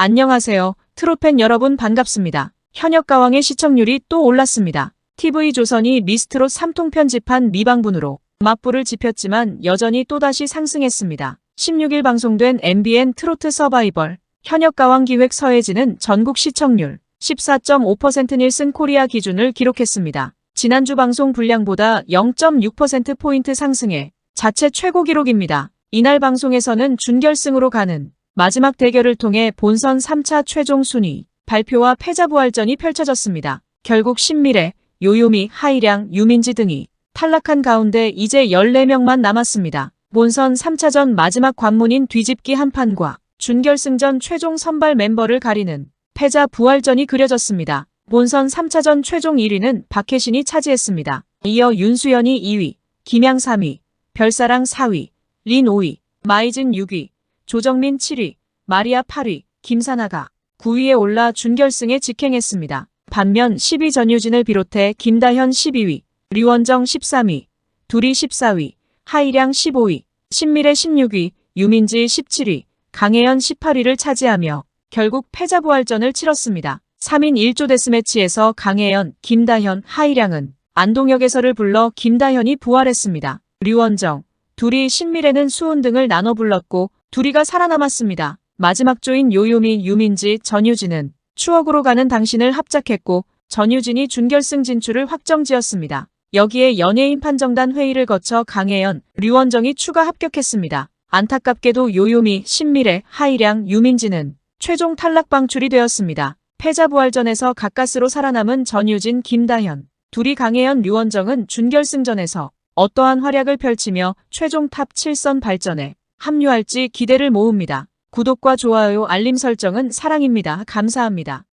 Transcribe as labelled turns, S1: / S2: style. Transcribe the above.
S1: 안녕하세요. 트롯팬 여러분 반갑습니다. 현역 가왕의 시청률이 또 올랐습니다. TV조선이 미스트롯 3통 편집한 미방분으로 맞불을 지폈지만 여전히 또다시 상승했습니다. 16일 방송된 MBN 트로트 서바이벌 현역 가왕 기획 서혜진은 전국 시청률 14.5% 닐슨 코리아 기준을 기록했습니다. 지난주 방송 분량보다 0.6%포인트 상승해 자체 최고 기록입니다. 이날 방송에서는 준결승으로 가는 마지막 대결을 통해 본선 3차 최종 순위 발표와 패자부활전이 펼쳐졌습니다. 결국 신미래, 요요미, 하이량, 유민지 등이 탈락한 가운데 이제 14명만 남았습니다. 본선 3차전 마지막 관문인 뒤집기 한 판과 준결승전 최종 선발 멤버를 가리는 패자 부활전이 그려졌습니다. 본선 3차전 최종 1위는 박혜신이 차지했습니다. 이어 윤수연이 2위, 김양 3위, 별사랑 4위, 린 5위, 마이진 6위, 조정민 7위, 마리아 8위, 김사나가 9위에 올라 준결승에 직행했습니다. 반면 10위 전유진을 비롯해 김다현 12위, 류원정 13위, 둘이 14위, 하이량 15위, 신미래 16위, 유민지 17위, 강혜연 18위를 차지하며 결국 패자부활전을 치렀습니다. 3인 1조 데스매치에서 강혜연, 김다현, 하이량은 안동역에서를 불러 김다현이 부활했습니다. 류원정, 둘이 신미래는 수훈 등을 나눠 불렀고 둘이가 살아남았습니다. 마지막 조인 요요미, 유민지, 전유진은 추억으로 가는 당신을 합작했고 전유진이 준결승 진출을 확정지었습니다. 여기에 연예인 판정단 회의를 거쳐 강혜연, 류원정이 추가 합격했습니다. 안타깝게도 요요미, 신미래, 하이량, 유민지는 최종 탈락 방출이 되었습니다. 패자부활전에서 가까스로 살아남은 전유진, 김다현, 둘이 강혜연, 류원정은 준결승전에서 어떠한 활약을 펼치며 최종 탑 7선 발전에 합류할지 기대를 모읍니다. 구독과 좋아요, 알림 설정은 사랑입니다. 감사합니다.